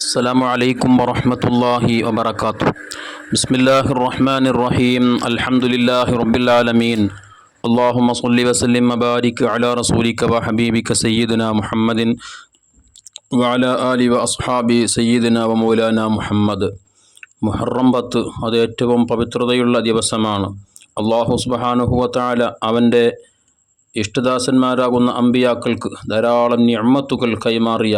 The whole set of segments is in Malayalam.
السلام عليكم ورحمة الله وبركاته بسم الله الرحمن الرحيم الحمد لله رب العالمين اللهم صل وسلم وبارك على رسولك وحبيبك سيدنا محمد وعلى آله وأصحابه سيدنا ومولانا മുഹമ്മദ് മുഹറം പത്ത് അത് ഏറ്റവും പവിത്രതയുള്ള ദിവസമാണ് അള്ളാഹു സുബഹാനുഹുവത്താല അവൻ്റെ ഇഷ്ടദാസന്മാരാകുന്ന അമ്പിയാക്കൾക്ക് ധാരാളം ഞമ്മത്തുകൾ കൈമാറിയ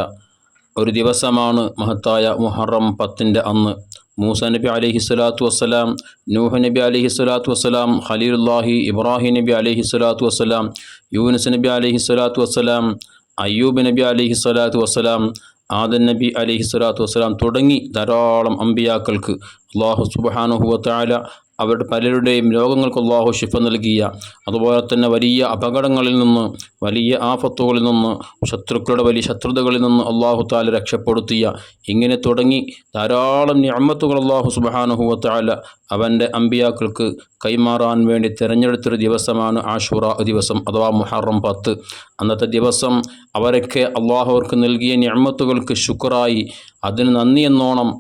ഒരു ദിവസമാണ് മഹത്തായ മുഹറം പത്തിന്റെ അന്ന്. മൂസ നബി അലഹി സ്വലാത്തു വസ്സലാം നൂഹ് നബി അലഹി സ്വലാത്തു വസ്സലാം ഖലീലുല്ലാഹി ഇബ്രാഹിം നബി അലഹി സ്വലാത്തു വസ്സലാം യൂനുസ് നബി അലഹി സ്വലാത്തു വസ്സലാം അയ്യൂബ് നബി അലഹി സ്വലാത്തു വസ്സലാം ആദൻ നബി അലൈഹി സ്വലാത്തു വസ്സലാം തുടങ്ങി ധാരാളം അമ്പിയാക്കൾക്ക്. അള്ളാഹു സുബാനുഹുവത്തായ അവരുടെ പലരുടെയും രോഗങ്ങൾക്ക് അള്ളാഹു ശിഫ നൽകിയ അതുപോലെ തന്നെ വലിയ അപകടങ്ങളിൽ നിന്ന് വലിയ ആഫത്തുകളിൽ നിന്ന് ശത്രുക്കളുടെ വലിയ ശത്രുതകളിൽ നിന്ന് അള്ളാഹു താല രക്ഷപ്പെടുത്തിയ. ഇങ്ങനെ തുടങ്ങി ധാരാളം ഞമ്മത്തുകൾ അള്ളാഹു സുബാനുഹുവത്താല അവന്റെ അമ്പിയാക്കൾക്ക് കൈമാറാൻ വേണ്ടി തിരഞ്ഞെടുത്തൊരു ദിവസമാണ് ആഷുറ ദിവസം അഥവാ മുഹറം പത്ത്. അന്നത്തെ ദിവസം അവരൊക്കെ അള്ളാഹു നൽകിയ ഞമ്മത്തുകൾക്ക് ശുക്രായി. അതിന് നന്ദി എന്നോണം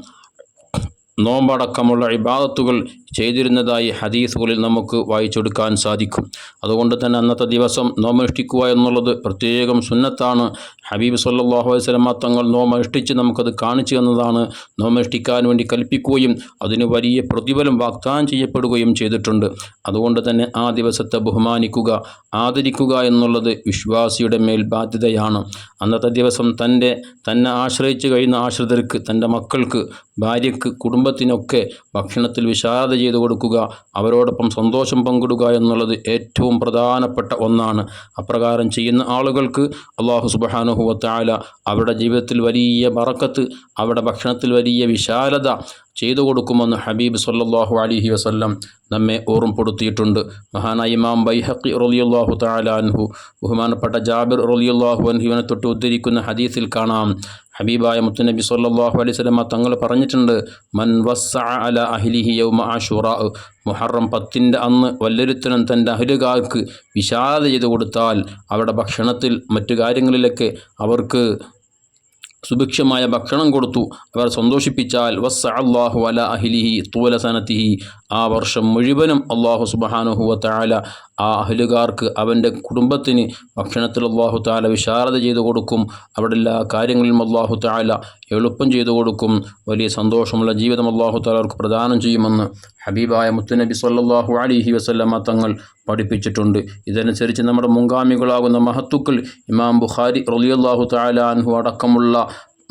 നോമ്പടക്കമുള്ള ഇബാദത്തുകൾ ചെയ്തിരുന്നതായി ഹദീസുകളിൽ നമുക്ക് വായിച്ചെടുക്കാൻ സാധിക്കും. അതുകൊണ്ട് തന്നെ അന്നത്തെ ദിവസം നോമനുഷ്ഠിക്കുക എന്നുള്ളത് പ്രത്യേകം സുന്നത്താണ്. ഹബീബ് സല്ലാഹു വസ്ലമ തങ്ങൾ നോമനുഷ്ഠിച്ച് നമുക്കത് കാണിച്ചു തന്നതാണ്. നോമനുഷ്ഠിക്കാൻ വേണ്ടി കൽപ്പിക്കുകയും അതിന് വലിയ പ്രതിഫലം വാഗ്ദാനം ചെയ്യപ്പെടുകയും ചെയ്തിട്ടുണ്ട്. അതുകൊണ്ട് തന്നെ ആ ദിവസത്തെ ബഹുമാനിക്കുക ആദരിക്കുക എന്നുള്ളത് വിശ്വാസിയുടെ മേൽ ബാധ്യതയാണ്. അന്നത്തെ ദിവസം തന്റെ തന്നെ ആശ്രയിച്ചു കഴിയുന്ന ആശ്രിതർക്ക് തന്റെ മക്കൾക്ക് ഭാര്യയ്ക്ക് കുടുംബത്തിനൊക്കെ ഭക്ഷണത്തിൽ വിഷാദ ചെയ്തു കൊടുക്കുക അവരോടൊപ്പം സന്തോഷം പങ്കിടുക എന്നുള്ളത് ഏറ്റവും പ്രധാനപ്പെട്ട ഒന്നാണ്. അപ്രകാരം ചെയ്യുന്ന ആളുകൾക്ക് അള്ളാഹു സുബാനുഹുവത്തായ അവരുടെ ജീവിതത്തിൽ വലിയ ബറക്കത്ത് അവരുടെ ഭക്ഷണത്തിൽ വലിയ വിശാലത ചെയ്തു കൊടുക്കുമെന്ന് ഹബീബ് സല്ലാഹു അലിഹി വസല്ലം നമ്മെ ഓർമ്മപ്പെടുത്തിയിട്ടുണ്ട്. മഹാനായ ഇമാം ബൈഹക്കി റലിയുല്ലാഹു താലാൻഹു ബഹുമാനപ്പെട്ട ജാബിർ റലിയുല്ലാഹു അൻഹുവിനെ തൊട്ട് ഉദ്ധരിക്കുന്ന ഹദീസിൽ കാണാം. ഹബീബായ മുത്തുനബി സല്ലാഹു അലൈഹി സ്വലമ തങ്ങൾ പറഞ്ഞിട്ടുണ്ട് മൻ വസ്സ അല അഹ്ലിഹി യൗമ ആഷുറ മുഹറം പത്തിന്റെ അന്ന് വല്ലൊരുത്തനും തന്റെ അഹലുകാർക്ക് വിശാല ചെയ്തു കൊടുത്താൽ അവരുടെ ഭക്ഷണത്തിൽ മറ്റു കാര്യങ്ങളിലൊക്കെ അവർക്ക് സുഭിക്ഷമായ ഭക്ഷണം കൊടുത്തു. അവർ സന്തോഷിപ്പിച്ചാൽ വസ്സ അള്ളാഹു അല അഹിലിഹി തൂല സനത്തിഹി. ആ വർഷം മുഴുവനും അള്ളാഹു സുബഹാനുഹുവ താല ആ അഹലുകാർക്ക് അവന്റെ കുടുംബത്തിന് ഭക്ഷണത്തിൽ അള്ളാഹു താല വിശാരത ചെയ്തു കൊടുക്കും. അവിടെ എല്ലാ കാര്യങ്ങളിലും അള്ളാഹു താല എളുപ്പം ചെയ്തു കൊടുക്കും. വലിയ സന്തോഷമുള്ള ജീവിതം അള്ളാഹു താല അവർക്ക് പ്രദാനം ചെയ്യുമെന്ന് ഹബീബായ മുത്തുനബി സല്ലാഹു അലിഹി വസല്ലമ്മ തങ്ങൾ പഠിപ്പിച്ചിട്ടുണ്ട്. ഇതനുസരിച്ച് നമ്മുടെ മുൻഗാമികളാകുന്ന മഹത്തുക്കൾ ഇമാം ബുഖാരി റലിയല്ലാഹു താല അൻഹു അടക്കമുള്ള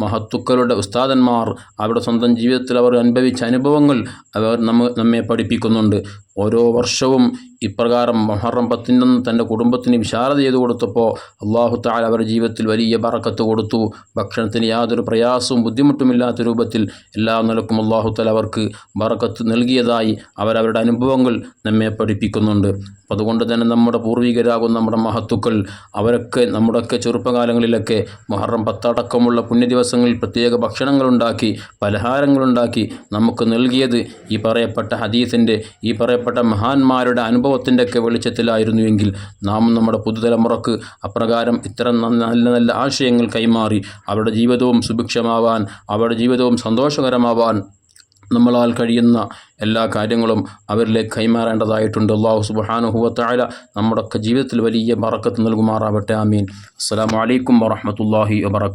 മഹത്തുക്കളുടെ ഉസ്താദന്മാർ അവരുടെ സ്വന്തം ജീവിതത്തിൽ അവർ അനുഭവിച്ച അനുഭവങ്ങൾ അവർ നമ്മ പഠിപ്പിക്കുന്നുണ്ട്. ഓരോ വർഷവും ഇപ്രകാരം മൊഹറം പത്തിനൊന്ന് തന്റെ കുടുംബത്തിന് വിശാലത ചെയ്തു കൊടുത്തപ്പോൾ അള്ളാഹു താൽ അവരുടെ ജീവിതത്തിൽ വലിയ പറക്കത്ത് കൊടുത്തു. ഭക്ഷണത്തിന് യാതൊരു പ്രയാസവും ബുദ്ധിമുട്ടുമില്ലാത്ത രൂപത്തിൽ എല്ലാ നിലക്കും അള്ളാഹു താൽ അവർക്ക് ബറക്കത്ത് നൽകിയതായി അവരവരുടെ അനുഭവങ്ങൾ നമ്മെ പഠിപ്പിക്കുന്നുണ്ട്. അതുകൊണ്ട് തന്നെ നമ്മുടെ പൂർവികരാകുന്ന നമ്മുടെ മഹത്തുക്കൾ അവരൊക്കെ നമ്മുടെയൊക്കെ ചെറുപ്പകാലങ്ങളിലൊക്കെ മൊഹറം പത്തടക്കമുള്ള പുണ്യദിവസങ്ങളിൽ പ്രത്യേക ഭക്ഷണങ്ങളുണ്ടാക്കി പലഹാരങ്ങളുണ്ടാക്കി നമുക്ക് നൽകിയത് ഈ പറയപ്പെട്ട ഹദീസിന്റെ ഈ പറയപ്പെട്ട മഹാന്മാരുടെ അനുഭവത്തിന്റെയൊക്കെ വെളിച്ചത്തിലായിരുന്നുവെങ്കിൽ നാം നമ്മുടെ പുതുതലമുറക്ക് അപ്രകാരം ഇത്തരം നല്ല നല്ല ആശയങ്ങൾ കൈമാറി അവരുടെ ജീവിതവും സുഭിക്ഷമാവാൻ അവരുടെ ജീവിതവും സന്തോഷകരമാവാൻ നമ്മളാൽ കഴിയുന്ന എല്ലാ കാര്യങ്ങളും അവരിലേക്ക് കൈമാറേണ്ടതായിട്ടുണ്ട്. അള്ളാഹു സുബാനുഹുവത്തായ നമ്മുടെയൊക്കെ ജീവിതത്തിൽ വലിയ ബറക്കത്ത് നൽകുമാറാവട്ടെ. ആമീൻ. അസ്സാം വലൈക്കും വാഹമത്തല്ലാഹി വാബർക്കാത്തു